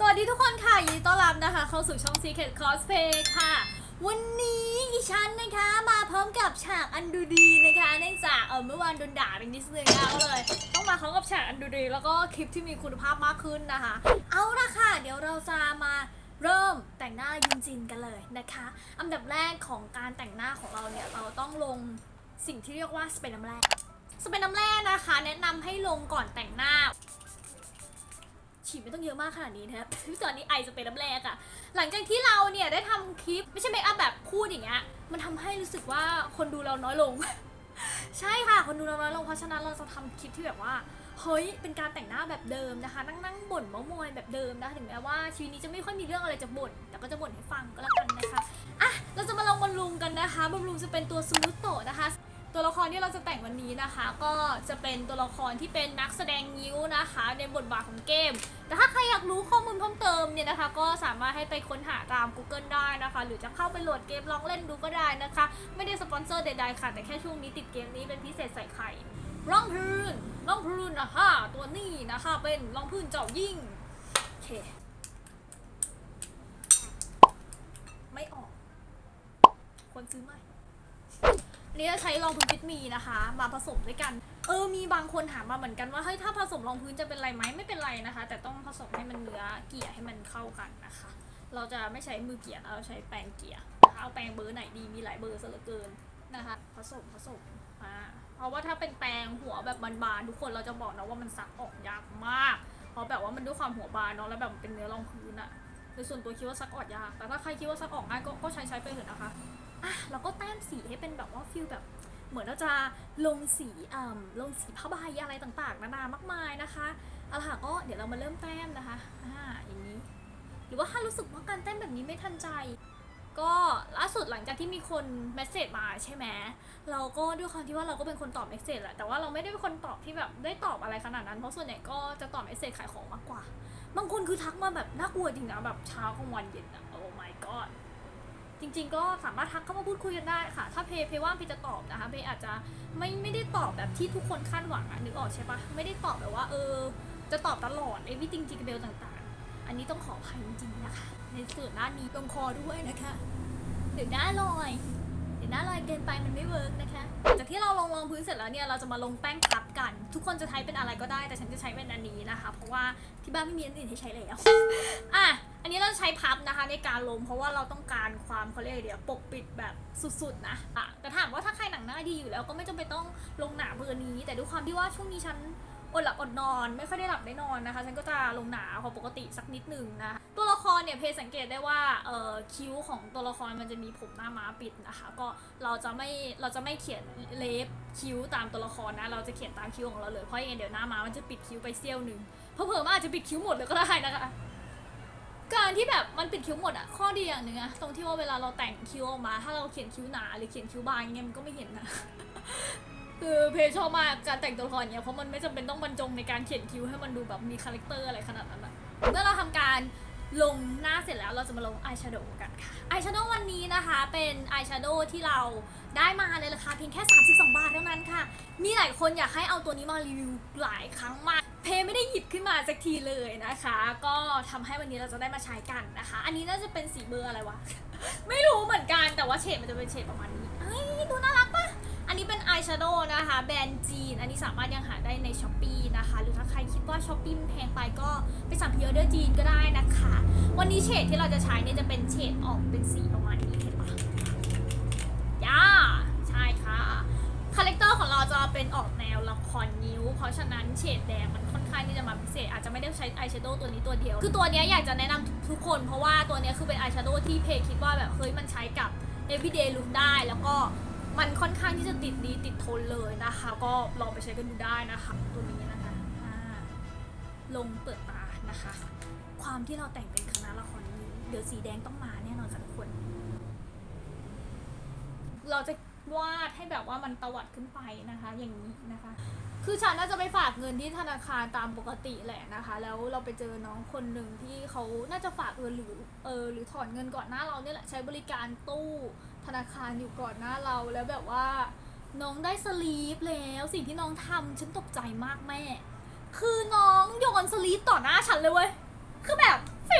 สวัสดีทุกคนค่ะ ยินดีต้อนรับนะคะ เข้าสู่ช่อง Secret Cosplay ค่ะ วันนี้อีฉันนะคะมาพร้อมกับฉากอันดูดีนะคะเนื่องจากเออเมื่อวานโดนด่าเป็นนิดนึงนะก็เลย ต้องมาพร้อมกับฉากอันดูดี แล้วก็คลิปที่มีคุณภาพมากขึ้นนะคะ เอาละค่ะ เดี๋ยวเราจะมาเริ่มแต่งหน้ายุนจินกันเลยนะคะ อันดับแรกของการแต่งหน้าของเราเนี่ยเราต้องลงสิ่งที่เรียกว่าสเปรย์น้ำแร่สเปรย์น้ำแร่นะคะ แนะนำให้ลงก่อนแต่งหน้า ฉีดไม่ต้องเยอะมากขนาดนี้นะครับตอนนี้ไอจะเป็นน้ำแรกอะหลังจากที่เราเนี่ยได้ทำคลิปไม่ใช่เมคอัพแบบพูดอย่างเงี้ย มันทำให้รู้สึกว่าคนดูเราน้อยลง ใช่ค่ะ คนดูเราน้อยลงเพราะฉะนั้นเราจะทำคลิปที่แบบว่า เฮ้ย เป็นการแต่งหน้าแบบเดิมนะคะ นั่งนั่งบ่นเมามอยแบบเดิมนะคะถึงแม้ว่าชีวิตนี้จะไม่ค่อยมีเรื่องอะไรจะบ่น แต่ก็จะบ่นให้ฟังก็แล้วกันนะคะ อะ เราจะมาลองบำรุงกันนะคะบำรุงจะเป็นตัวซูรุโตะนะคะ ตัวละครที่เราจะแต่งวันนี้นะคะ ก็จะเป็นตัวละครที่เป็นนักแสดงยิ้วนะคะ ในบทบาทของเกม แต่ถ้าใครอยากรู้ข้อมูลเพิ่มเติมเนี่ยนะคะ ก็สามารถให้ไปค้นหาตาม Google ได้นะคะ หรือจะเข้าไปโหลดเกมลองเล่นดูก็ได้นะคะ ไม่ได้สปอนเซอร์ใดๆค่ะ แต่แค่ช่วงนี้ติดเกมนี้เป็นพิเศษใส่ไข่ร่องพื้นร่องพื้นนะคะตัวนี้นะคะเป็นร่องพื้นเจ้ายิ่งโอเคไม่ออก คนซื้อใหม่ นนี้จะใช้รองพื้นฟิตมีนะคะ มาผสมด้วยกัน เออมีบางคนถามมาเหมือนกันว่าเฮ้ยถ้าผสมรองพื้นจะเป็นไรไหมไม่เป็นไรนะคะ แต่ต้องผสมให้มันเนื้อเกลี่ยให้มันเข้ากันนะคะ เราจะไม่ใช้มือเกลี่ยเราใช้แปรงเกลี่ยนะคะเอาแปรงเบอร์ไหนดีมีหลายเบอร์ซะเหลือเกินนะคะ ผสมผสมอ่าเพราะว่าถ้าเป็นแปรงหัวแบบบานๆทุกคนเราจะบอกนะว่ามันซักออกยากมาก เพราะแบบว่ามันด้วยความหัวบานเนาะแล้วแบบเป็นเนื้อรองพื้นอะโดยส่วนตัวคิดว่าซักออกยากแต่ถ้าใครคิดว่าซักออกง่ายก็ใช้ใช้ไปเถอะนะคะ อะเราก็แต้มสีให้เป็นแบบว่าฟิลแบบเหมือนเราจะลงสีอ่ลงสีผ้าใบอะไรต่างๆ นานามากมายนะคะเอาละค่ะก็เดี๋ยวเรามาเริ่มแต้มนะคะอ่าอย่างนี้ หรือว่าถ้ารู้สึกว่าการแต้มแบบนี้ไม่ทันใจ ก็ล่าสุดหลังจากที่มีคนเมสเซจมาใช่ไหมเราก็ด้วยความที่ว่าเราก็เป็นคนตอบเมสเซจแหละแต่ว่าเราไม่ได้เป็นคนตอบที่แบบได้ตอบอะไรขนาดนั้นเพราะส่วนใหญ่ก็จะตอบเมสเซจขายของมากกว่า บางคนคือทักมาแบบน่ากลัวจริงนะแบบเช้ากลางวันเย็นอะโอ้ my god จริง ๆ ก็สามารถทักเข้ามาพูดคุยกันได้ค่ะ ถ้าเพย์เพย์ว่างเพย์จะตอบนะคะเพย์อาจจะไม่ไม่ได้ตอบแบบที่ทุกคนคาดหวังอะนึกออกใช่ปะไม่ได้ตอบแบบว่าเออ จะตอบตลอดเอวิติงจิกเบลต่างๆ อันนี้ต้องขออภัยจริงๆนะคะ ในส่วนด้านนี้ตรงคอด้วยนะคะเดี๋ยวหน้าลอยเดี๋ยวหน้าลอยเกินไปมันไม่เวิร์กนะคะจากที่เราลงรองพื้นเสร็จแล้วเนี่ยเราจะมาลงแป้งพับกัน ทุกคนจะใช้เป็นอะไรก็ได้ แต่ฉันจะใช้เป็นอันนี้นะคะ เพราะว่าที่บ้านไม่มีอันอื่นให้ใช้แล้วอะ นนี้เราใช้พับนะคะในการลงเพราะว่าเราต้องการความเขาเรียกอะไรเดียวปกปิดแบบสุดๆนะอะแต่ถามว่าถ้าใครหนังหน้าดีอยู่แล้วก็ไม่จำเป็นต้องลงหนาเบอร์นี้ แต่ด้วยความที่ว่าช่วงนี้ฉันอดหลับอดนอนไม่ค่อยได้หลับได้นอนนะคะ ฉันก็จะลงหนาพอปกติสักนิดหนึ่งนะคะตัวละครเนี่ยเพจสังเกตได้ว่าเอ่อคิ้วของตัวละครมันจะมีผมหน้าม้าปิดนะคะ ก็เราจะไม่เราจะไม่เขียนเล็บคิ้วตามตัวละครนะ เราจะเขียนตามคิ้วของเราเลยเพราะยังไงเดี๋ยวหน้าม้ามันจะปิดคิ้วไปเซี่ยวหนึ่งเพอเผลอมันอาจจะปิดคิ้วหมดเลยก็ได้นะคะ การที่แบบมันปิดคิ้วหมดอะข้อดีอย่างหนึ่งอะตรงที่ว่าเวลาเราแต่งคิ้วออกมา ถ้าเราเขียนคิ้วหนาหรือเขียนคิ้วบางเงี้ยมันก็ไม่เห็นนะคือเพจชอบมากการแต่งตัวละครเงี้ยเพราะมันไม่จำเป็นต้องบรรจงในการเขียนคิ้วให้มันดูแบบมีคาแรคเตอร์อะไรขนาดนั้นอะเมื่อเราทำการลงหน้าเสร็จแล้วเราจะมาลงอายแชโดว์กันค่ะอายแชโดว์วันนี้นะคะเป็นอายแชโดว์ที่เราได้มาในราคาเพียงแค่ 32 บาทเท่านั้นค่ะ มีหลายคนอยากให้เอาตัวนี้มารีวิวหลายครั้งมาก เพไม่ได้หยิบขึ้นมาสักทีเลยนะคะ ก็ทำให้วันนี้เราจะได้มาใช้กันนะคะ อันนี้น่าจะเป็นสีเบอร์อะไรวะ ไม่รู้เหมือนกันแต่ว่าเฉดมันจะเป็นเฉดประมาณนี้เฮ้ยดูน่ารักปะอันนี้เป็นอายแชโดว์นะคะ แบรนด์จีน อันนี้สามารถยังหาได้ในช้อปปีนะคะ หรือถ้าใครคิดว่าช้อปปี้แพงไปก็ไปสั่งพิออเดอร์จีนก็ได้นะคะ วันนี้เฉดที่เราจะใช้เนี่ยจะเป็นเฉดออกเป็นสีประมาณนี้เห็นปะย่าใช่ค่ะคาแรคเตอร์ของเราจะเป็นออกแนวละครนิ้ว เพราะฉะนั้นเฉดแดงมันค่ อนข้างที่จะมาพิเศษ อาจจะไม่ได้ใช้อายแชโดว์ตัวนี้ตัวเดียว คือตัวนี้อยากจะแนะนำทุกคนเพราะว่าตัวนี้คือเป็นอายแชโดว์ที่เพคิดว่าแบบเฮ้ยมันใช้กับ everyday look ได้แล้วก็มันค่อนข้างที่จะติดดีติดทนเลยนะคะ ก็ลองไปใช้กันดูได้นะคะตัวนี้นะคะอ่าลงเปิดตานะคะ ความที่เราแต่งเป็นคณะละครนิ้เดี๋ยวสีแดงต้องมาแน่นอนค่ะทุกคน เราจะวาดให้แบบว่ามันตวัดขึ้นไปนะคะ อย่างนี้นะคะ คือฉันน่าจะไปฝากเงินที่ธนาคารตามปกติแหละนะคะ แล้วเราไปเจอน้องคนหนึ่งที่เขาน่าจะฝากเงินหรือเออหรือถอนเงินก่อนหน้าเราเนี่ยแหละใช้บริการตู้ธนาคารอยู่ก่อนหน้าเราแล้วแบบว่า น้องได้สลีปแล้วสิ่งที่น้องทำฉันตกใจมากแม่ คือน้องโยนสลีปต่อหน้าฉันเลยเว้ยคือแบบฟิ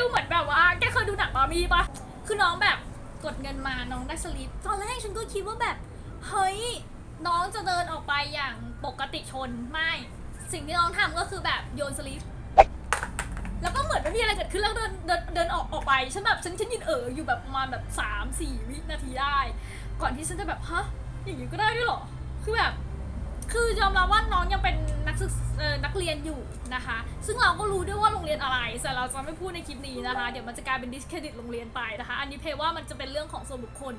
มีปะคือน้องแบบกดเงินมาน้องได้สลิปตอนแรกฉันก็คิดว่าแบบ เฮ้ย น้องจะเดินออกไปอย่าง ปกติชนไม่ สิ่งที่น้องทำก็คือแบบโยนสลิปแล้วก็เหมือนไม่มีอะไรเกิดขึ้นแล้วเดินเดินเดินออกออกไปฉันแบบฉันฉันยืนเอออยู่แบบประมาณแบบสามสี่วินาทีได้ ก่อนที่ฉันจะแบบฮะอย่างนี้ก็ได้ด้วยเหรอคือแบบ คือยอมรับว่าน้องยังเป็นนักศึกษาเอ่อนักเรียนอยู่นะคะ ซึ่งเราก็รู้ด้วยว่าโรงเรียนอะไรแต่เราจะไม่พูดในคลิปนี้นะคะ เดี๋ยวมันจะกลายเป็นดิสเครดิตโรงเรียนไปนะคะ อันนี้เพย์ว่ามันจะเป็นเรื่องของส่วนบุคคล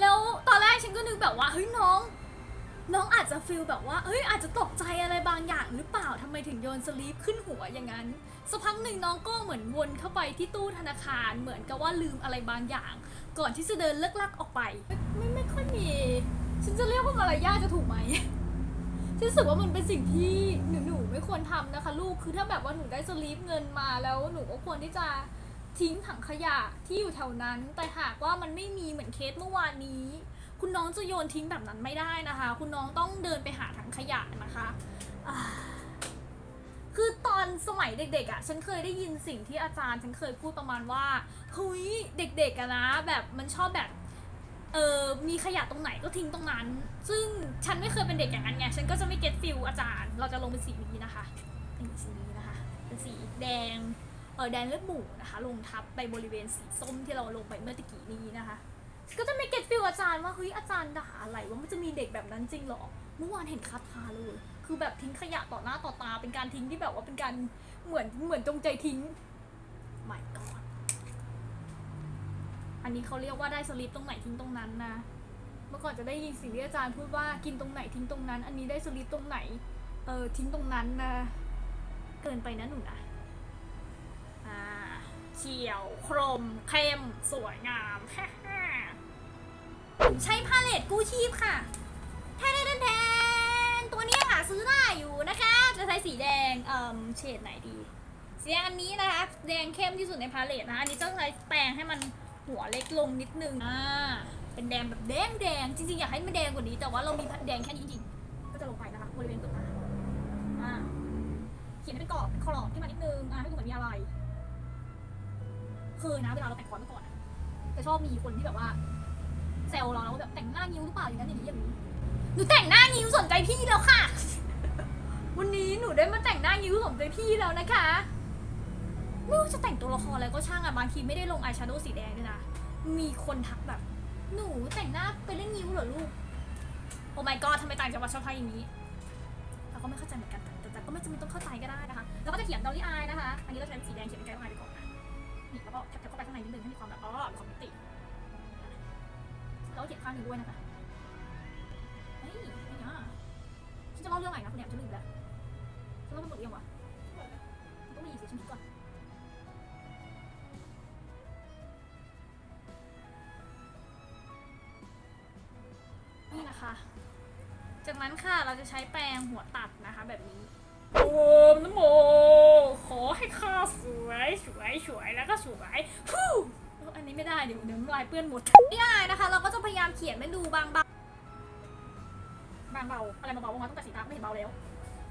แล้วตอนแรกฉันก็นึกแบบว่าเฮ้ยน้อง น้องอาจจะฟีลแบบว่าเฮ้ยอาจจะตกใจอะไรบางอย่างหรือเปล่าทำไมถึงโยนสลีปขึ้นหัวอย่างนั้น สักพักหนึ่งน้องก็เหมือนวนเข้าไปที่ตู้ธนาคารเหมือนกับว่าลืมอะไรบางอย่าง ก่อนที่จะเดินเลิกลักออกไป ไม่ไม่ไม่ค่อยมี ฉันจะเรียกว่ามารยาทจะถูกไหมฉันรู้สึกว่ามันเป็นสิ่งที่หนูหนูไม่ควรทำนะคะ ลูกคือถ้าแบบว่าหนูได้สลีปเงินมาแล้วหนูก็ควรที่จะทิ้งถังขยะที่อยู่แถวนั้น แต่หากว่ามันไม่มีเหมือนเคสเมื่อวานนี้ คุณน้องจะโยนทิ้งแบบนั้นไม่ได้นะคะ คุณน้องต้องเดินไปหาถังขยะนะคะคือตอนสมัยเด็กๆอะ่ะ ฉันเคยได้ยินสิ่งที่อาจารย์ ฉันเคยพูดประมาณว่าเฮ้ยเด็กๆอะนะ แบบมันชอบแบบเออมีขยะตรงไหนก็ทิ้งตรงนั้น ซึ่งฉันไม่เคยเป็นเด็กอย่างนั้นไง ฉันก็จะไม่เก็ตฟิลอาจารย์ เราจะลงเป็นสีนี้นะคะเป็นสีนี้นะคะ เป็นสีแดง เออแดงเลือดหมูนะคะ ลงทับไปบริเวณสีส้มที่เราลงไปเมื่อตะกี้นี้นะคะ ก็จะไม่เก็ตฟิลอาจารย์ว่าเฮ้ยอาจารย์ด่าอะไรว่ามันจะมีเด็กแบบนั้นจริงเหรอ เมื่อวานเห็นคาทาเลย คือแบบทิ้งขยะต่อหน้าต่อตา เป็นการทิ้งที่แบบว่าเป็นการเหมือนเหมือนจงใจทิ้งไม่ก่อนอันนี้เขาเรียกว่าได้สลิปตรงไหนทิ้งตรงนั้นนะ เมื่อก่อนจะได้ยินสิ่งที่อาจารย์พูดว่ากินตรงไหนทิ้งตรงนั้น อันนี้ได้สลิปตรงไหน เออทิ้งตรงนั้นนะ เกินไปนะหนูนะอ่าเฉียวโครมเข้มสวยงาม ใช้พาเลตกู้ชีพค่ะแทนแทนแทนตัวนี้หาซื้อได้อยู่นะคะ จะใช้สีแดงเอ่อเฉดไหนดี สีแดงอันนี้นะคะ แดงเข้มที่สุดในพาเลตนะอันนี้จะใช้แปรงให้มันหัวเล็กลงนิดนึง อ่า เป็นแดงแบบแดงแดงจริงๆ อยากให้มันแดงกว่านี้ แต่ว่าเรามีแดงแค่นี้จริงๆก็จะลงไปนะคะบริเวณตรงนั้นอ่า เขียนให้เป็นกรอบเป็นขอบขึ้นมานิดนึง อ่าให้ดูเหมือนมีอะไรเคยนะเวลาเราแต่งคอร์สเมื่อก่อนจะชอบมีคนที่แบบว่า ซวเราแล้วแบบแต่งหน้านิ้วหรือเปล่าอย่างนั้นอย่างนี้อย่างนี้หนูแต่งหน้านิ้วสนใจพี่แล้วค่ะ วันนี้หนูได้มาแต่งหน้านิ้วสนใจพี่แล้วนะคะไม่ว่าจะแต่งตัวละครอะไรก็ช่างอะบางทีไม่ได้ลงอายแชโดว์สีแดงด้วยนะมีคนทักแบบ หนูแต่งหน้าไปเล่นนิ้วเหรอลูกโอ้ my god ทำไมต่างจังหวัดชอบทำอย่างนี้เราก็ไม่เข้าใจเหมือนกันแต่แต่ก็ไม่จำเป็นต้องเข้าใจก็ได้นะคะแล้วก็จะเขียนดอลลี่อายนะคะ อันนี้เราใช้เป็นสีแดงเขียนเป็นไกด์ไลน์ไปก่อนนะนี่แล้วก็แคปเข้าไปข้างในนิดนึงให้มีความแบบอ๋อมีความมิติ แล้วก็เขียนข้างนึงด้วยนะคะเฮ้ยไอ้เนี่ยฉันจะเล่าเรื่องใหม่นะคุณแหนมฉันลืมแล้วฉันเล่าทั้งหมดหรือยังวะต้องมีอีกสิฉันคิดก่อนนี่นะคะ จากนั้นค่ะเราจะใช้แปรงหัวตัดนะคะแบบนี้โอมนะโม ขอให้ข้าสวยสวยสวยแล้วก็สวยฮู้ อันนี้ไม่ได้เดี๋ยวเดี๋ยวน้ำลายเปื้อนหมดนี่อายนะคะ เราก็จะพยายามเขียนไม่ดูบางเบาบางเบาอะไรมาเบามาตั้งแต่สีตาไม่เห็นเบาแล้ว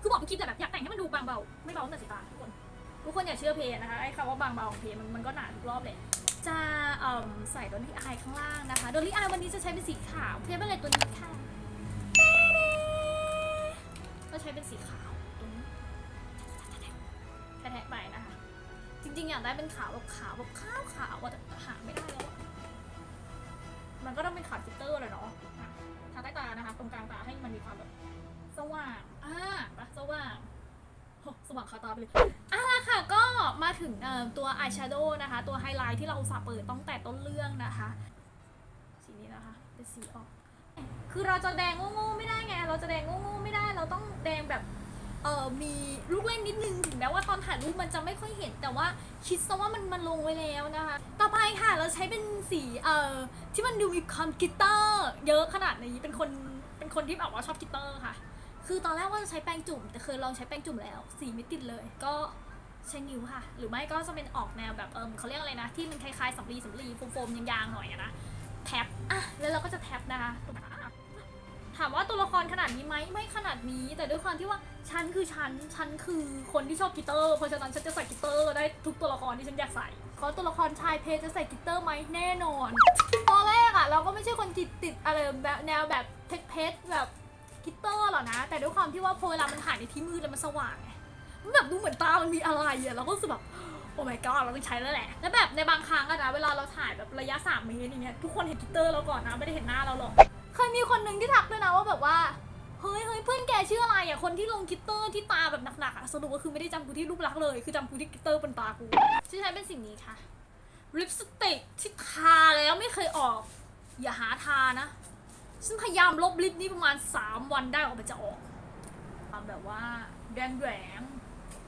คือบอกทุกคลิปแต่แบบอยากแต่งให้มันดูบางเบาไม่เบาตั้งแต่สีตาทุกคนทุกคนอย่าเชื่อเพจนะคะไอ้คำว่าบางเบาของเพจมันมันก็หนาทุกรอบเลยจะใส่ดอลลี่อายข้างล่างนะคะดอลลี่อายวันนี้จะใช้เป็นสีขาวเพจเป็นอะไรตัวนี้ค่ะก็ใช้เป็นสีขาว ริงๆอยากได้เป็นขาวแบบขาวแบบขาวขาวอะแต่หาไม่ได้แล้วมันก็ต้องเป็นขาวฟิลเตอร์เลยเนาะทาใต้ตานะคะ ตรงกลางตาให้มันมีความแบบ สว่างอ่าปะสว่างสว่างคาตาไปเลยอะค่ะ ก็มาถึงตัวอายแชโดว์นะคะ ตัวไฮไลท์ที่เราสาเปิดตั้งแต่ต้นเรื่องนะคะ สีนี้นะคะ เป็นสีออก คือเราจะแดงโง่ๆไม่ได้ไง เราจะแดงโง่ๆไม่ได้ เราต้องแดงแบบ เออมีลูกเล่นนิดนึงถึงแม้ว่าตอนถ่ายรูปมันจะไม่ค่อยเห็น แต่ว่าคิดซะว่ามันมันลงไว้แล้วนะคะ ต่อไปค่ะเราใช้เป็นสีเอ่อที่มันดูมีความกิตเตอร์เยอะขนาดนี้เป็นคนเป็นคนที่แบบว่าชอบกิตเตอร์ค่ะ คือตอนแรกว่าจะใช้แป้งจุ่ม แต่เคยลองใช้แป้งจุ่มแล้ว สีไม่ติดเลยก็ใช้นิ้วค่ะ หรือไม่ก็จะเป็นออกแนวแบบเออเขาเรียกอะไรนะ ที่มันคล้ายๆสำลีสำลีโฟมๆยางๆหน่อยนะแท็บอะแล้วเราก็จะแท็บนะคะ ถามว่าตัวละครขนาดนี้ไหมไม่ขนาดนี้ แต่ด้วยความที่ว่าฉันคือฉันฉันคือคนที่ชอบกีเตอร์เพราะฉะนั้นฉันจะใส่กีเตอร์ได้ทุกตัวละครที่ฉันอยากใส่เขาตัวละครชายเพจะใส่กลิตเตอร์ไหมแน่นอนตอนแรกอะเราก็ไม่ใช่คนติดติดอะไรแบบแนวแบบเพชรๆแบบกลิตเตอร์หรอนะ แต่ด้วยความที่ว่าพอเวลามันถ่ายในที่มืดแล้วมันสว่างไงมันแบบดูเหมือนตามันมีอะไรอะเราก็รู้สึกแบบโอ้ my god เราต้องใช้แล้วแหละ แล้วแบบในบางครั้งอะนะ เวลาเราถ่ายแบบระยะ 3 เมตรอย่างเงี้ย ทุกคนเห็นกิตเตอร์เราก่อนนะ ไม่ได้เห็นหน้าเราหรอก เคยมีคนหนึ่งที่ทักด้วยนะว่าแบบว่า เฮ้ยเฮ้ยเพื่อนแกชื่ออะไรอะคนที่ลงกิตเตอร์ที่ตาแบบหนักๆอะสรุปก็คือไม่ได้จำกูที่รูปลักษณ์เลย คือจำกูที่กิตเตอร์บนตากูที่ใช้เป็นสิ่งนี้ค่ะ ลิปสติกที่ทาแล้วไม่เคยออก อย่าหาทานะ ฉันพยายามลบลิปนี้ประมาณ 3 วันได้ออกมันจะออกทำแบบว่าแดงแดง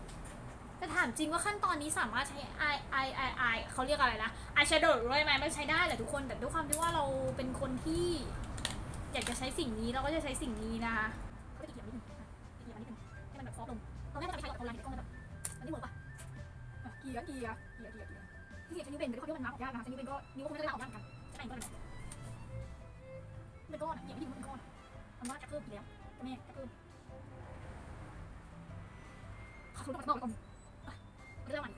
ๆแต่ถามจริงว่าขั้นตอนนี้สามารถใช้ i i i i เขาเรียกอะไรนะ i shadow ด้วยไหมมันใช้ได้แหละทุกคน แต่ด้วยความที่ว่าเราเป็นคนที่ อยากจะใช้สิ่งนี้เราก็จะใช้สิ่งนี้นะคะก็จะเกี่ยวนิดนึงเกี่ยวนิดนึงให้มันแบบซอฟต์ลงตอนแรกจะไปใช้กับออนไลน์เดี๋ยวกล้องแบบอันนี้เวิร์กปะอะเกียร์เกียร์เกียร์เกียร์เกียร์ที่เกียร์ใช้นิ้วเบนแต่ด้วยความที่มันมาออกยากนะใช้นิ้วเบนก็นิ้วก็คงไม่ได้ลาออกยากเหมือนกันใช่ก็เลยเป็นก้อนอะเกียร์ไม่ดีมันเป็นก้อนอะมันว่าจะเพิ่มอีกแล้วจะแม่จะเพิ่มขอทุนต้องมาต่อไปก่อนเรื่องมัน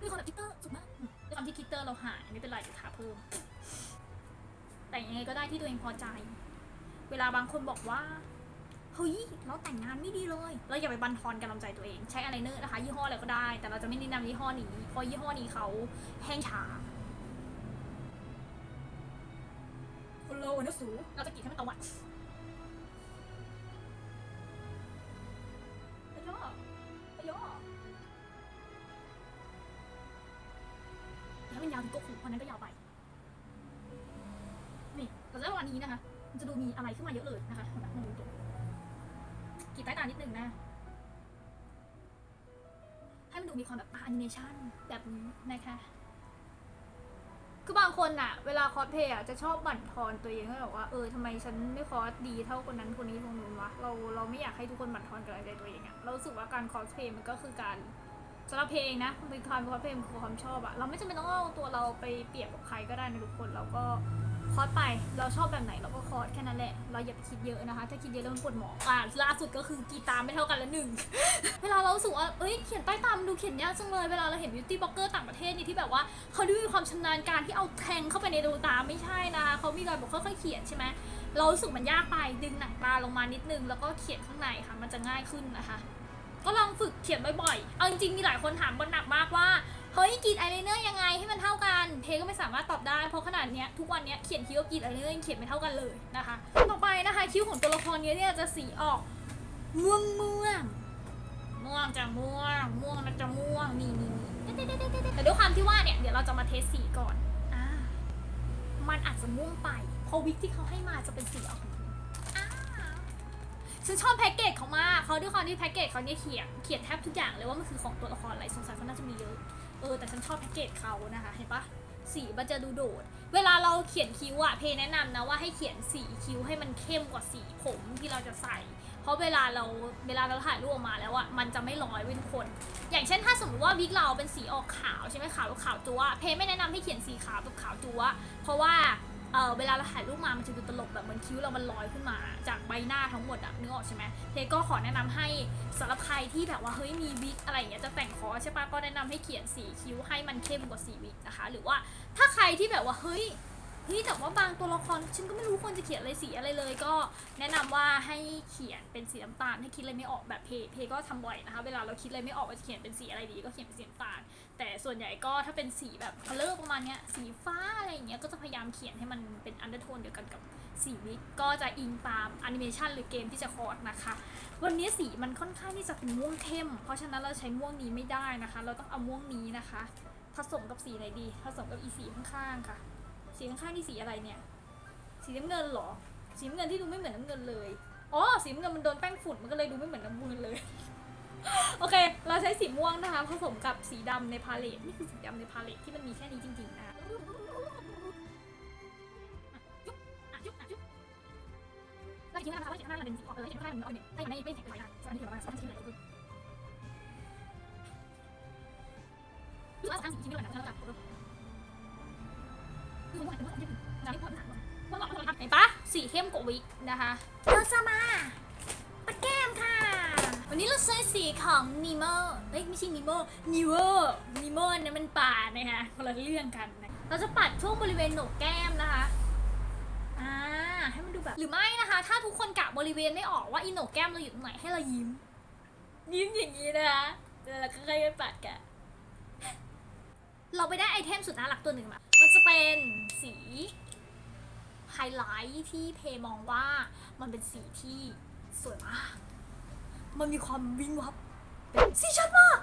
คือคนแบบคิตเตอร์สุดมากอืมด้วยความที่คิตเตอร์เราหายไม่เป็นไรเดี๋ยวทาเพิ่ม แต่ยังไงก็ได้ที่ตัวเองพอใจ เวลาบางคนบอกว่าเฮ้ยเราแต่งงานไม่ดีเลย เราอย่าไปบันทอนกำลังใจตัวเอง ใช้อะไรเนอร์นะคะ ยี่ห้ออะไรก็ได้ แต่เราจะไม่แนะนำยี่ห้อนี้ เพราะยี่ห้อนี้เขาแห้งช้าคนโลนะสูเราจะกรีดให้มันตะวัน อะไรขึ้นมาเยอะเลยนะคะแบบมันดูตัวกรีดใต้ตานิดนึงนะ ให้มันดูมีความแบบแอนิเมชันแบบนี้นะคะคือบางคนอะเวลาคอสเพย์อะจะชอบบั่นทอนตัวเองก็แบบว่าเออทำไมฉันไม่คอสดีเท่าคนนั้นคนนี้คนนู้นวะเราเราไม่อยากให้ทุกคนบั่นทอนกำลังใจตัวเองอะเราสึกว่าการคอสเพย์มันก็คือการสำหรับเพลงนะมันเป็นความคอสเพลงคือความชอบอะเราไม่จำเป็นต้องเอาตัวเราไปเปรียบกับใครก็ได้นะทุกคนเราก็ คอสไป เราชอบแบบไหนเราก็คอสแค่นั้นแหละ เราอย่าไปคิดเยอะนะคะ ถ้าคิดเยอะแล้วมันปวดหมออะล่าสุดก็คือกีตาร์ไม่เท่ากันละหนึ่ง เวลาเรารู้สึกว่าเอ้ยเขียนใต้ตามันดูเขียนยากจังเลย เวลาเราเห็นบิวตี้บล็อกเกอร์ต่างประเทศนี่ที่แบบว่าเขาดูมีความชำนาญการที่เอาแทงเข้าไปในดวงตาไม่ใช่นะคะเขามีการบอกค่อยๆเขียนใช่ไหมเราสึกมันยากไปดึงหนังตาลงมานิดนึงแล้วก็เขียนข้างในค่ะ มันจะง่ายขึ้นนะคะ ก็ลองฝึกเขียนบ่อยๆ เอาจริงๆมีหลายคนถามบนหนักมากว่า เฮ้ยกรีดอายไลเนอร์ยังไงให้มันเท่ากัน เพก็ไม่สามารถตอบได้เพราะขนาดเนี้ยทุกวันเนี้ยเขียนคิ้วกับกรีดอายไลเนอร์ยังเขียนไม่เท่ากันเลยนะคะ ต่อไปนะคะคิ้วของตัวละครเนี้ยเนี่ยจะสีออกม่วงม่วงๆม่วงจะม่วงม่วงนะจะม่วงนี่นี่นี่แต่ด้วยความที่ว่าเนี่ยเดี๋ยวเราจะมาเทสสีก่อนอ่ามันอาจจะม่วงไปเพราะวิกที่เขาให้มาจะเป็นสีออกอ่าฉันชอบแพ็กเกจเขามากเขาด้วยความที่แพ็กเกจเขาเนี่ยเขียนเขียนแทบทุกอย่างเลยว่ามันคือของตัวละครอะไรสงสัยเขาน่าจะมีเยอะ เออแต่ฉันชอบแพ็กเกจเขานะคะเห็นปะสีมันจะดูโดด เวลาเราเขียนคิ้วอะเพแนะนำนะว่าให้เขียนสีคิ้วให้มันเข้มกว่าสีผมที่เราจะใส่ เพราะเวลาเราเวลาเราถ่ายรูปออกมาแล้วอะมันจะไม่ลอยเว้ยทุกคน อย่างเช่นถ้าสมมติว่าวิกเราเป็นสีออกขาวใช่ไหมขาวขาวจัวเพไม่แนะนำให้เขียนสีขาวแบบขาวจัวเพราะว่า เออเวลาเราถ่ายรูปมา มันจะดูตลกแบบเหมือนคิ้วเรามันลอยขึ้นมา จากใบหน้าทั้งหมดอะนึกออกใช่ไหมเพก็ขอแนะนำให้สำหรับใครที่แบบว่าเฮ้ยมีวิกอะไรอย่างเงี้ยจะแต่งคอใช่ปะก็แนะนำให้เขียนสีคิ้วให้มันเข้มกว่าสีวิกนะคะ หรือว่าถ้าใครที่แบบว่าเฮ้ยเฮ้ยแต่ว่าบางตัวละครฉันก็ไม่รู้ควรจะเขียนอะไรสีอะไรเลย ก็แนะนำว่าให้เขียนเป็นสีน้ำตาลให้คิดอะไรไม่ออกแบบเพเพก็ทำบ่อยนะคะ เวลาเราคิดอะไรไม่ออกว่าจะเขียนเป็นสีอะไรดีก็เขียนเป็นสีน้ำตาล แต่ส่วนใหญ่ก็ถ้าเป็นสีแบบคัลเลอร์ประมาณเนี้ยสีฟ้าอะไรอย่างเงี้ยก็จะพยายามเขียนให้มันเป็นอันเดอร์โทนเดียวกันกับสีวิกก็จะอิงตามแอนิเมชันหรือเกมที่จะคอร์ดนะคะ วันนี้สีมันค่อนข้างที่จะเป็นม่วงเข้ม เพราะฉะนั้นเราใช้ม่วงนี้ไม่ได้นะคะ เราต้องเอาม่วงนี้นะคะ ผสมกับสีไหนดี ผสมกับอีสีข้างๆค่ะ สีข้างๆนี่สีอะไรเนี่ย สีน้ำเงินเหรอ สีน้ำเงินที่ดูไม่เหมือนน้ำเงินเลย อ๋อ สีน้ำเงินมันโดนแป้งฝุ่นมันก็เลยดูไม่เหมือนน้ำเงินเลย โอเค เราใช้สีม่วงนะคะ ผสมกับสีดำในพาเลตนี่คือสีดำในพาเลตที่มันมีแค่นี้จริงๆนะจุ๊บอะจุ๊บอะจุ๊บแล้วทีนี้นะคะว่าสีข้างหน้ามันเป็นสีออกเออสีข้างหน้ามันเอาเนี่ยให้มันไม่ไม่แข็งไปนะส่วนอันนี้ถือว่าส่วนอันนี้ถือว่าคือว่าสร้างสีที่ไม่เหมือนกันแล้วกันคือมันเหมือนกันว่าที่จะไม่ควรถามว่าบอกว่าเห็นปะสีเข้มกว่าวิกนะคะเราจะมาปะแก้มค่ะ วันนี้เราใช้สีของนีโมเอ้ยไม่ใช่นีโมนิโวนีโมเนี่ยมันป่านะคะคนละเรื่องกันนะเราจะปัดช่วงบริเวณโหนกแก้มนะคะอ่าให้มันดูแบบหรือไม่นะคะ ถ้าทุกคนกะบริเวณไม่ออกว่าอีโหนกแก้มเราอยู่ตรงไหนให้เรายิ้ม ยิ้มอย่างนี้นะคะแล้วเราก็ค่อยๆปัดกันเราไปได้ไอเทมสุดน่ารักตัวหนึ่งมา มันจะเป็นสีไฮไลท์ที่เพมองว่ามันเป็นสีที่สวยมาก มันมีความวิงวับเป็นสีชัดมาก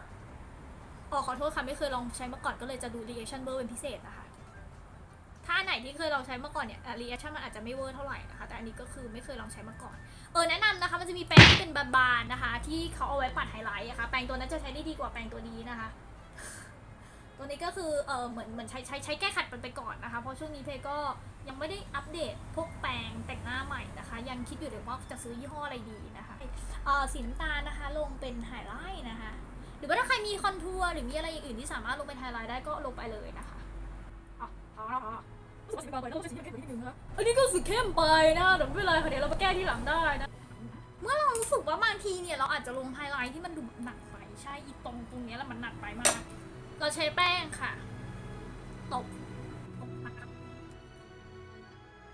อ๋อขอโทษค่ะไม่เคยลองใช้มาก่อนก็เลยจะดูรีแอคชั่นเบอร์เป็นพิเศษนะคะ ถ้าอันไหนที่เคยลองใช้มาก่อนเนี่ยรีแอคชั่นมันอาจจะไม่เวอร์เท่าไหร่นะคะ แต่อันนี้ก็คือไม่เคยลองใช้มาก่อน เออแนะนำนะคะ มันจะมีแปรงที่เป็นบานๆนะคะ ที่เขาเอาไว้ปัดไฮไลท์นะคะ่ะแปรงตัวนั้นจะใช้ได้ดีกว่าแปรงตัวนี้นะคะ ตัวนี้ก็คือเออเหมือนเหมือนใช้ใช้ใช้แก้ขัดมันไปก่อนนะคะ เพราะช่วงนี้เพย์ก็ยังไม่ได้อัปเดตพวกแปรงแต่งหน้าใหม่นะคะ ยังคิดอยู่เลยว่าจะซื้อยี่ห้ออะไรดีนะคะเออสีน้ำตาลนะคะลงเป็นไฮไลท์นะคะ หรือว่าถ้าใครมีคอนทัวร์หรือมีอะไรอย่างอื่นที่สามารถลงเป็นไฮไลท์ได้ก็ลงไปเลยนะคะอ๋ออ๋ออ๋ออันนี้ก็สีเข้มไปนะแต่ไม่เป็นไรค่ะเดี๋ยวเรามาแก้ที่หลังได้นะ เมื่อเรารู้สึกว่าบางทีเนี่ยเราอาจจะลงไฮไลท์ที่มันดูหนักไปใช่อีตรงตรงนี้แหละมันหนักไปมาก เราใช้แป้งค่ะตบตบนะครับ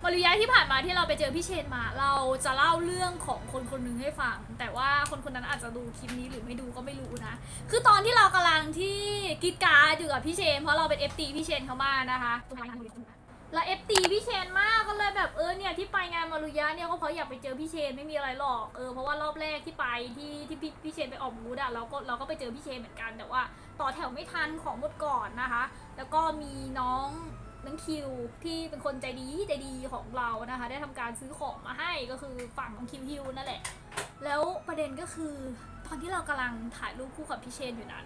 บริยายที่ผ่านมาที่เราไปเจอพี่เชนมา เราจะเล่าเรื่องของคนคนหนึ่งให้ฟัง แต่ว่าคนคนนั้นอาจจะดูคลิปนี้หรือไม่ดูก็ไม่รู้นะ คือตอนที่เรากำลังที่กรีดกรารอยู่กับพี่เชน เพราะเราเป็นเอฟตีพี่เชนเขามานะคะ แล้ว FT พี่เชนมากก็เลยแบบเออเนี่ยที่ไปงานมารุยะเนี่ยก็เพราะอยากไปเจอพี่เชนไม่มีอะไรหรอกเออเพราะว่ารอบแรกที่ไปที่ที่พี่พี่เชนไปออกบูธอะเราก็เราก็ไปเจอพี่เชนเหมือนกัน แต่ว่าต่อแถวไม่ทันของหมดก่อนนะคะ แล้วก็มีน้องน้องคิวที่เป็นคนใจดีใจดีของเรานะคะ ได้ทำการซื้อของมาให้ก็คือฝั่งของคิวฮิวนั่นแหละ แล้วประเด็นก็คือตอนที่เรากำลังถ่ายรูปคู่กับพี่เชนอยู่นั้น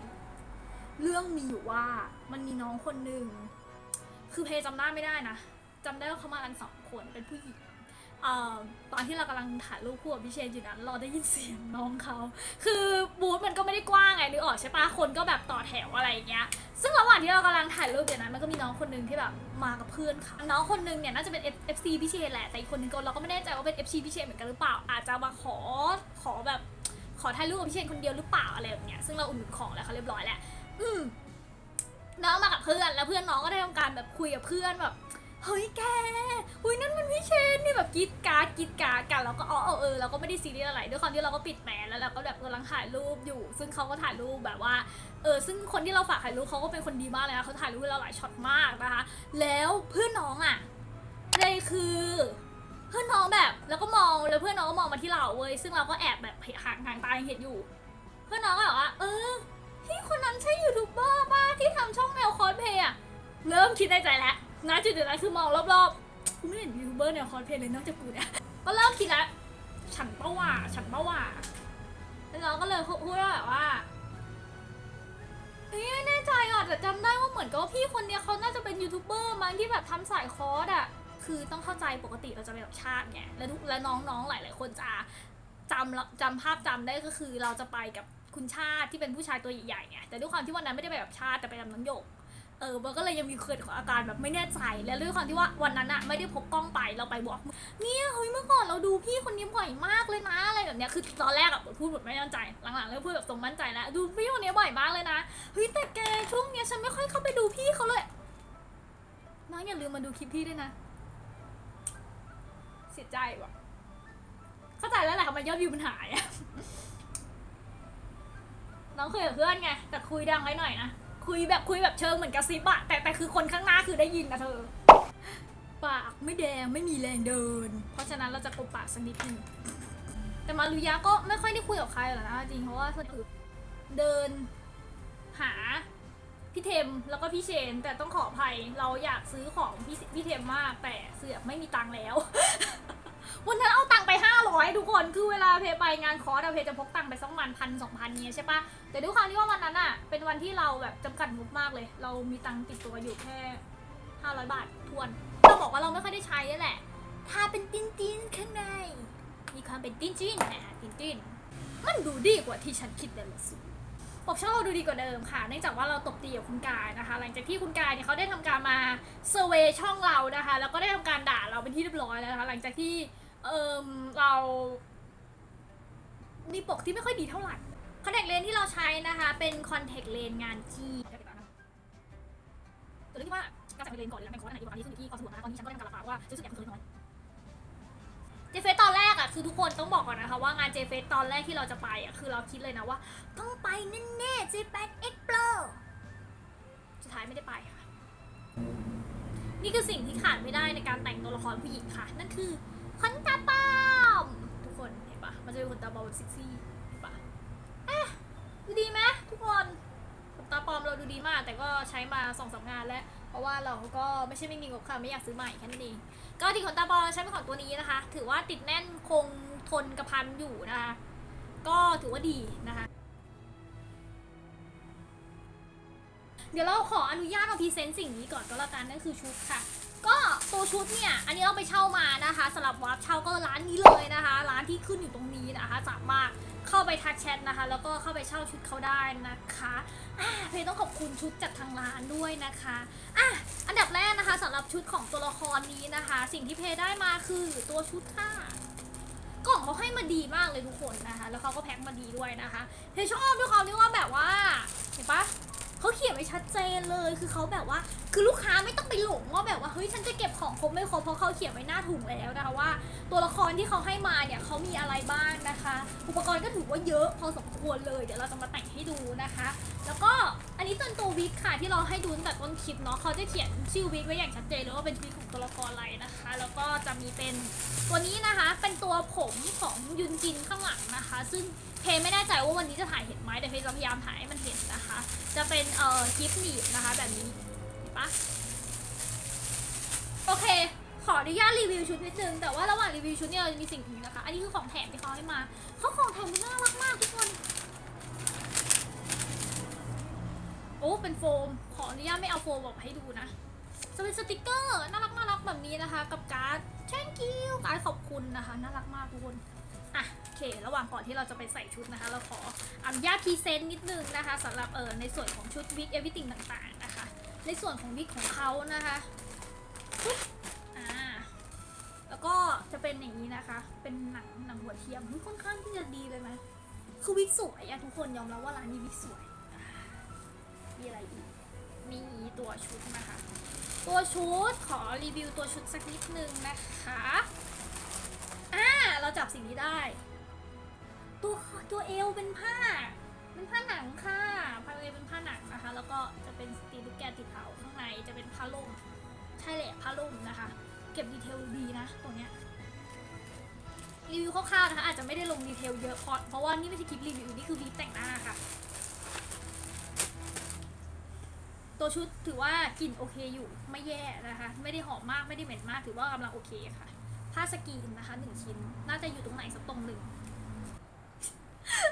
เรื่องมีอยู่ว่ามันมีน้องคนหนึ่ง คือเพจำหน้าไม่ได้นะจำได้ว่าเขามากันสองคนเป็นผู้หญิงอตอนที่เรากำลังถ่ายรูปคู่กับพี่เชนอยู่นั้น เราได้ยินเสียงน้องเขา คือบูธมันก็ไม่ได้กว้างไงนึกออกใช่ปะคนก็แบบต่อแถวอะไรอย่างเงี้ย ซึ่งระหว่างที่เรากำลังถ่ายรูปอยู่นั้นมันก็มีน้องคนหนึงที่แบบมากับเพื่อนค่ะน้องคนหนึงเนี่ยน่าจะเป็น F- FC พี่เชนแหละ แต่อีกคนนึงก็เราก็ไม่แน่ใจว่าเป็น FC พี่เชนเหมือนกันหรือเปล่า อาจจะมาขอขอแบบขอถ่ายรูปกับพี่เชนคนเดียวหรือเปล่าอะไรแบบเนี้ย ซึ่งเราอุ่นหนุนของแล้วเขาเรียบร้อยแล้ว อืม น้องมากับเพื่อนแล้วเพื่อนน้องก็ได้ทำการแบบคุยกับเพื่อนแบบเฮ้ยแกอุ้ยนั่นมันพี่เชนนี่แบบกรีดการ์ดกรีดการ์ดกันแล้วก็อ๋อเออเออเราก็ไม่ได้ซีเรียสอะไรด้วยความที่เราก็ปิดแมสแล้วเราก็แบบกำลังถ่ายรูปอยู่ ซึ่งเขาก็ถ่ายรูปแบบว่าเออซึ่งคนที่เราฝากถ่ายรูปเขาก็เป็นคนดีมากเลยนะเขาถ่ายรูปให้เราหลายช็อตมากนะคะ แล้วเพื่อนน้องอะเลยคือ เพื่อนน้องแบบแล้วก็มองแล้วเพื่อนน้องก็มองมาที่เราเว้ยซึ่งเราก็แอบแบบห่างห่างตายเห็นอยู่ เพื่อนน้องก็บอกว่าเออ พี่คนนั้นใช่ยูทูบเบอร์ป้าที่ทำช่องแนวคอสเพย์อะเริ่มคิดในใจแล้วนะจุดๆนั้นคือมองรอบๆกูไม่เห็นยูทูบเบอร์แนวคอสเพย์เลยนอกจากกูเนี่ยก็เริ่มคิดแล้วฉันเป้าว่าฉันเป้าว่าแล้วเราก็เลยพูดว่าแบบว่าเอ้ยไม่แน่ใจอะแต่จำได้ว่าเหมือนกับว่าพี่คนเนี้ยเขาน่าจะเป็นยูทูบเบอร์มั้งที่แบบทำสายคอร์สอะคือต้องเข้าใจปกติเราจะเป็นแบบชาติไงแล้วทุกแล้วน้องๆหลาย ๆ คนจะจำจำภาพจำได้ก็คือเราจะไปกับ คุณชาติที่เป็นผู้ชายตัวใหญ่ๆไงแต่ด้วยความที่วันนั้นไม่ได้ไปกับชาติแต่ไปกับน้องหยกเออมันก็เลยยังมีเกิดของอาการแบบไม่แน่ใจและด้วยความที่ว่าวันนั้นอะไม่ได้พกกล้องไปเราไปบอกเนี่ยเฮ้ยเมื่อก่อนเราดูพี่คนนี้บ่อยมากเลยนะอะไรแบบเนี้ยคือตอนแรกอะพูดแบบไม่มั่นใจหลังๆเริ่มพูดแบบทรงมั่นใจแล้วดูพี่คนนี้บ่อยมากเลยนะเฮ้ยแต่แกช่วงเนี้ยฉันไม่ค่อยเข้าไปดูพี่เขาเลยน้องอย่าลืมมาดูคลิปพี่ด้วยนะเสียใจว่ะเข้าใจแล้วแหละทำไมยอดวิวมันหายอะ น้องคุยกับเพื่อนไงแต่คุยดังไว้หน่อยนะคุยแบบคุยแบบเชิงเหมือนกระซิบอะแต่แต่คือคนข้างหน้าคือได้ยินนะเธอ ปากไม่แดงไม่มีแรงเดิน เพราะฉะนั้นเราจะกบปากสักนิดนึงแต่มารุยะก็ไม่ค่อยได้คุยกับใครหรอกนะจริงเพราะว่าคือเดินหาพี่เทมแล้วก็พี่เชน แต่ต้องขออภัยเราอยากซื้อของพี่พี่เทมมาก แต่เสือกไม่มีตังค์แล้ว วันนั้นเอาตังค์ไปห้าร้อยทุกคนคือเวลาเพไปงานคอร์สอะเพจะพกตังค์ไปสักประมาณพันสองพันเนี้ยใช่ปะแต่ด้วยความที่ว่าวันนั้นอะเป็นวันที่เราแบบจำกัดงบมากเลย เรามีตังค์ติดตัวอยู่แค่ห้าร้อยบาททวนเราบอกว่าเราไม่ค่อยได้ใช้นั่แหละถ้าเป็นติ้นติ้นๆข้างในมีความเป็นติ้นจิ้นนะติ้นจิ้นมันดูดีกว่าที่ฉันคิดแต่ละสุดปกช่องเราดูดีกว่าเดิมค่ะ เนื่องจากว่าเราตบตีกับคุณกายนะคะ หลังจากที่คุณกายเนี่ยเขาได้ทำการมาเซอร์เวยช่องเรานะคะ แล้วก็ได้ทำการด่าเราเป็นที่เรียบร้อยแล้วนะคะ หลังจากที่ เอิมเรา มีปกที่ไม่ค่อยดีเท่าไหร่คอนแทคเลนที่เราใช้นะคะ เป็นคอนแทคเลนงานจีตัวเรื่องที่ว่าการใส่คอนแทคเลนก่อนหรือหลังเป็นคอร์สอันไหนดีกว่าอันนี้ขึ้นอยู่ที่ความสะดวกนะตอนนี้ฉันก็ได้การราคาว่ารู้สึกอยากเพิ่มน้อยเจเฟสตอนแรกอะคือทุกคนต้องบอกก่อนนะคะว่างานเจเฟสตอนแรกที่เราจะไปอะคือเราคิดเลยนะว่า ต้องไปแน่ๆเจแปนเอ็กโปรสุดท้ายไม่ได้ไปค่ะ นี่คือสิ่งที่ขาดไม่ได้ในการแต่งตัวละครผู้หญิงค่ะ นั่นคือ ขนตาปลอมทุกคนเห็นปะมันจะเป็นขนตาปลอมแบบเซ็กซี่เห็นปะอะดูดีไหมทุกคนขนตาปลอมเราดูดีมาก แต่ก็ใช้มาสองสามงานแล้ว เพราะว่าเราก็ไม่ใช่ไม่มีงบค่ะไม่อยากซื้อใหม่แค่นั้นเองก็ที่ขนตาปลอมเราใช้เป็นของตัวนี้นะคะ ถือว่าติดแน่นคงทนกระพันอยู่นะคะก็ถือว่าดีนะคะเดี๋ยวเราขออนุญาตมาพรีเซนต์สิ่งนี้ก่อนก็แล้วกันนั่นคือชุดค่ะ ก็ตัวชุดเนี่ย อันนี้เราไปเช่ามานะคะสำหรับวาร์ปเช่าก็ร้านนี้เลยนะคะ ร้านที่ขึ้นอยู่ตรงนี้นะคะสามารถเข้าไปทักแชทนะคะ แล้วก็เข้าไปเช่าชุดเขาได้นะคะอะเพจต้องขอบคุณชุดจากทางร้านด้วยนะคะอะอันดับแรกนะคะสำหรับชุดของตัวละครนี้นะคะ สิ่งที่เพจได้มาคือตัวชุดค่ะกล่องเขาให้มาดีมากเลยทุกคนนะคะ แล้วเขาก็แพ็คมาดีด้วยนะคะเพชอบด้วยความที่ว่าแบบว่าเห็นปะ เขาเขียนไว้ชัดเจนเลย คือเขาแบบว่า คือลูกค้าไม่ต้องไปหลงว่าแบบว่าเฮ้ยฉันจะเก็บของครบไม่ครบเพราะเขาเขียนไว้หน้าถุงแล้วนะคะว่า ตัวละครที่เขาให้มาเนี่ยเขามีอะไรบ้างนะคะ อุปกรณ์ก็ถือว่าเยอะพอสมควรเลย เดี๋ยวเราจะมาแต่งให้ดูนะคะ แล้วก็อันนี้เป็นตัววิกค่ะที่เราให้ดูตั้งแต่ต้นคลิปเนาะเขาจะเขียนชื่อวิกไว้อย่างชัดเจนเลยว่าเป็นวิกของตัวละครอะไรนะคะ แล้วก็จะมีเป็นตัวนี้นะคะเป็น ตัวผมของยุนจินข้างหลังนะคะ ซึ่งเพไม่แน่ใจว่าวันนี้จะถ่ายเห็นไหมแต่เพจะพยายามถ่ายให้มันเห็นนะคะ จะเป็นเอ่อกิฟต์หนีบนะคะแบบนี้เห็นปะโอเค ขออนุญาตรีวิวชุดนิดนึงแต่ว่าระหว่างรีวิวชุดเนี่ยเราจะมีสิ่งนี้นะคะ อันนี้คือของแถมที่เขาให้มาเขาของแถมมันน่ารักมากทุกคนโอ้เป็นโฟม ขออนุญาตไม่เอาโฟมออกให้ดูนะ จะเป็นสติกเกอร์น่ารักน่ารักแบบนี้นะคะ กับการ์ด thank you การ์ดขอบคุณนะคะ น่ารักมากทุกคนอะโอเค ระหว่างก่อนที่เราจะไปใส่ชุดนะคะ เราขออนุญาตพรีเซนต์นิดนึงนะคะสำหรับเออในส่วนของชุดวิกเอวิติงต่างๆนะคะ ในส่วนของวิกของเขานะคะอ่าแล้วก็จะเป็นอย่างนี้นะคะ เป็นหนังหนังหัวเทียมค่อนข้างที่จะดีเลยไหมคือวิกสวยอะทุกคนยอมรับว่าร้านนี้วิกสวยมีอะไรอีกมีตัวชุดนะคะ ตัวชุดขอรีวิวตัวชุดสักนิดนึงนะคะอ่าเราจับสิ่งนี้ได้ ตัวตัวเอวเป็นผ้า เป็นผ้าหนังค่ะผ้าเอวเป็นผ้าหนังนะคะ แล้วก็จะเป็นสตีลูกแกนติดเผาข้างในจะเป็นผ้าล่มใช่แหละผ้าล่มนะคะ เก็บดีเทลดีนะตัวเนี้ยรีวิวคร่าวๆนะคะอาจจะไม่ได้ลงดีเทลเยอะเพราะเพราะว่านี่ไม่ใช่คลิปรีวิวนี่คือคลิปแต่งหน้าค่ะ ตัวชุดถือว่ากลิ่นโอเคอยู่ไม่แย่นะคะ ไม่ได้หอมมากไม่ได้เหม็นมากถือว่ากำลังโอเคค่ะ ผ้าสกรีนนะคะหนึ่งชิ้น น่าจะอยู่ตรงไหนสักตรงหนึ่ง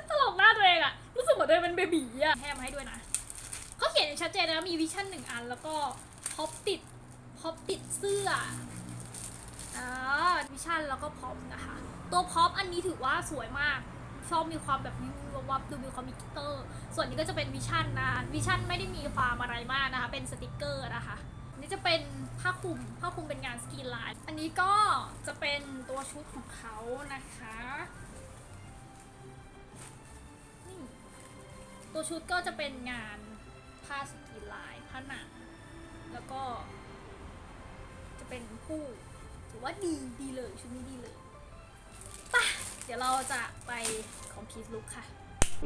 ตลกหน้าตัวเองอะรู้สึกเหมือนตัวเองเป็นเบบีอะแถมมาให้ด้วยนะเขาเขียนชัดเจนนะมีวิชั่นหนึ่งอันแล้วก็พ็อปติดพ็อปติดเสื้ออ่าวิชั่นแล้วก็พ็อปนะคะ ตัวพ็อปอันนี้ถือว่าสวยมาก ชอบมีความแบบวิววับดูมีความมีกิเตอร์ ส่วนนี้ก็จะเป็นวิชั่นนะวิชั่นไม่ได้มีความอะไรมากนะคะ เป็นสติกเกอร์นะคะอันนี้จะเป็นผ้าคลุมผ้าคลุมเป็นงานสกรีนไลน์อันนี้ก็จะเป็นตัวชุดของเขานะคะนี่ตัวชุดก็จะเป็นงานผ้าสกรีนไลน์ผ้าหนังแล้วก็ จะเป็นคู่ถือว่าดีดีเลยชุดนี้ดีเลยป่ะเดี๋ยวเราจะไป ของพีทลุกค่ะ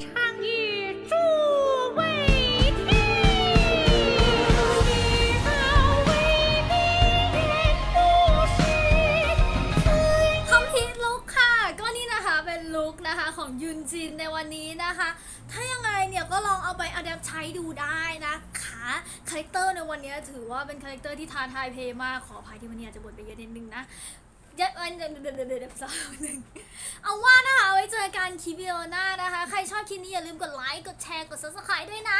ช่างอีจูเว่ลุคนะคะของยุนจินในวันนี้นะคะ ถ้ายังไงเนี่ยก็ลองเอาไปอัดแอปใช้ดูได้นะคะคาแรคเตอร์ในวันนี้ถือว่าเป็นคาแรคเตอร์ที่ท้าทายเพย์มากขออภัยที่วันนี้อาจจะบ่นไปเยอะนิดนึงนะ เดี๋ยวเดี๋ยวเดี๋ยวเดี๋ยวเดี๋ยวเดี๋ยวสักหนึ่งเอาว่านะคะไว้เจอกันคลิปวิดีโอหน้านะคะ ใครชอบคลิปนี้อย่าลืมกดไลค์กดแชร์กด subscribe ด้วยนะ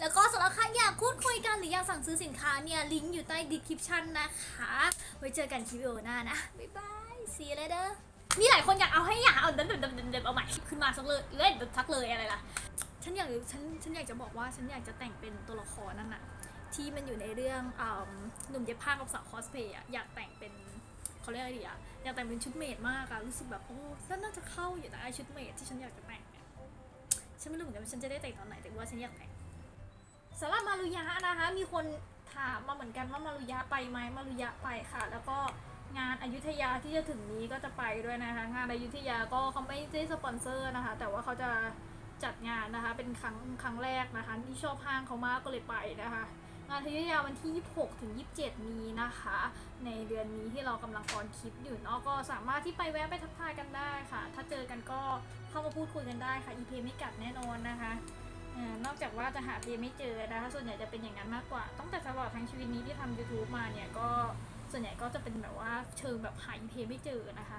แล้วก็สำหรับใครอยากพูดคุยกันหรืออยากสั่งซื้อสินค้าเนี่ยลิงก์อยู่ใต้ description นะคะ ไว้เจอกันคลิปวิดีโอหน้านะบ๊ายบาย see you later มีหลายคนอยากเอาให้อยากเอาเดินเดินเดินเดินเอาใหม่ขึ้นมาสักเลยเล่นทักเลยอะไรล่ะฉันอยากฉันฉันอยากจะบอกว่าฉันอยากจะแต่งเป็นตัวละครนั่นน่ะที่มันอยู่ในเรื่องอ่าหนุ่มเย็บผ้ากับสาวคอสเพย์อะอยากแต่งเป็น เขาเรียกอะไรดีอะอยากแต่งเป็นชุดเมดมากอะรู้สึกแบบโอ้แล้วน่าจะเข้าอยู่นะไอชุดเมดที่ฉันอยากจะแต่งเนี่ยฉันไม่รู้เหมือนกันว่าฉันจะได้แต่งตอนไหนแต่ว่าฉันอยากแต่งสำหรับมารุยะนะคะมีคนถามมาเหมือนกันว่ามารุยะไปไหมมารุยะไปค่ะ แล้วก็งานอายุทยาที่จะถึงนี้ก็จะไปด้วยนะคะ งานอายุทยาก็เขาไม่ได้สปอนเซอร์นะคะ แต่ว่าเขาจะจัดงานนะคะ เป็นครั้งครั้งแรกนะคะ ที่ชอบห้างเขามากก็เลยไปนะคะ งานอายุทยาวันที่ 26 ถึง 27 นี้นะคะ ในเดือนนี้ที่เรากำลังออนคลิปอยู่เนาะก็สามารถที่ไปแวะไปทักทายกันได้ค่ะ ถ้าเจอกันก็เข้ามาพูดคุยกันได้ค่ะ อีเพไม่กัดแน่นอนนะคะนอกจากว่าจะหาเพไม่เจอนะคะส่วนใหญ่จะเป็นอย่างนั้นมากกว่าตั้งแต่ตลอดทั้งชีวิตนี้ที่ทำ YouTube มาเนี่ยก็ส่วนใหญ่ก็จะเป็นแบบว่าเชิงแบบหาอีเพไม่เจอนะคะ